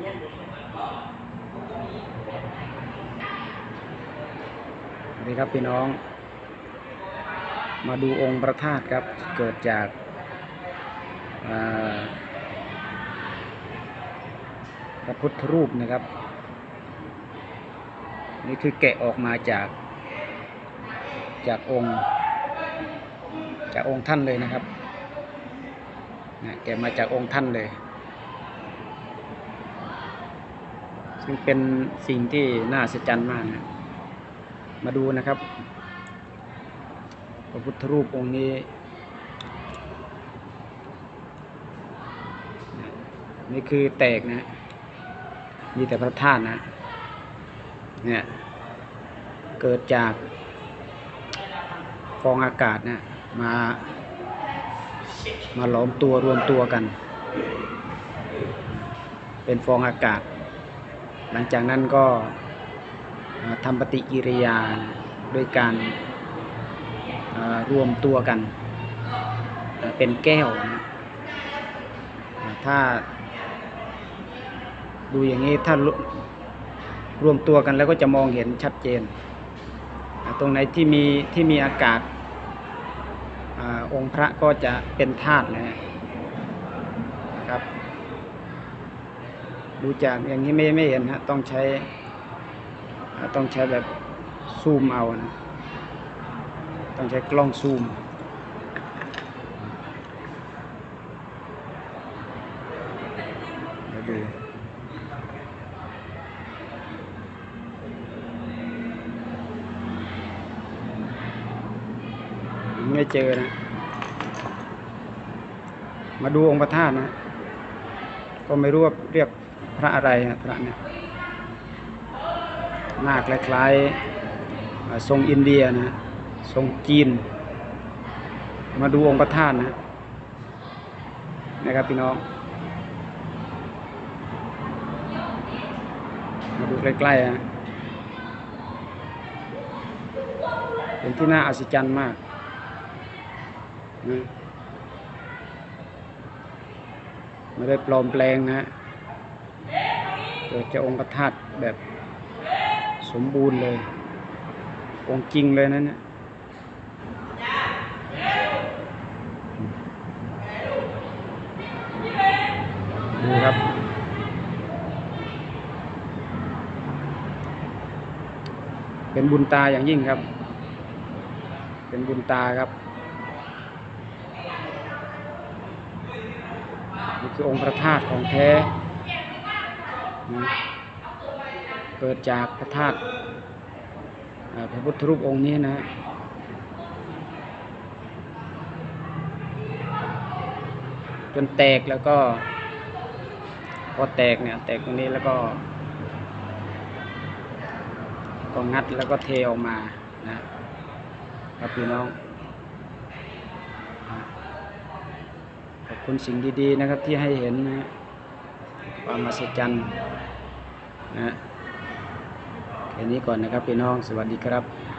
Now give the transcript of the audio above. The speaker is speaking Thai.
สวัสดีครับพี่น้อง มาดูองค์พระธาตุครับ เกิดจากพระพุทธรูปนะครับ นี่คือแกะออกมาจาก จากองค์ จากองค์ท่านเลยนะครับนะแกะมาจากองค์ท่านเลยึงเป็นสิ่งที่น่าอัศจรรย์มากนะมาดูนะครับ พระพุทธรูปองค์นี้ นี่คือแตกนะ มีแต่พระธาตุนะ เนี่ย เกิดจากฟองอากาศนะมา มาหลอมตัวรวมตัวกัน เป็นฟองอากาศ หลังจากนั้นก็ทำปฏิกิริยาด้วยการรวมตัวกันเป็นแก้วนะถ้าดูอย่างนี้ถ้ารวรวมตัวกันแล้วก็จะมองเห็นชัดเจน ตรงไหนที่มีที่มีอากาศอาองค์พระก็จะเป็นธาตุนะครับ ดูจากอย่างนี้ไม่ไม่เห็นฮะต้องใช้ ต้องใช้แบบซูมเอานะ ต้องใช้กล้องซูมเดี๋ยวดูไม่เจอนะ มาดูองค์พระธาตุนะ ก็ไม่รู้ว่าเรียก พระอะไรพระเนี่ยหน้าคล้ายๆทรงอินเดียนะทรงจีน มาดูองค์พระธาตุนะนะครับพี่น้อง มาดูใกล้ๆนะเป็นที่น่าอัศจรรย์มากนะไม่ได้ปลอมแปลงนะ เกิดจากองค์พระธาตุแบบสมบูรณ์เลย องค์จริงเลยนะเนี่ยดูครับ เป็นบุญตาอย่างยิ่งครับ เป็นบุญตาครับนี่คือองค์พระธาตุของแท้ นะเกิดจากพระธาตุพระพุทธรูปองค์นี้นะจนแตกแล้วก็ พอแตกเนี่ย แตกตรงนี้แล้วก็ ก็งัดแล้วก็เทออกมานะครับพี่น้องขอบคุณสิ่งดีๆนะครับที่ให้เห็นนะฮะ ความมหัศจรรย์นะฮะแค่นี้ก่อนนะครับพี่น้องสวัสดีครับ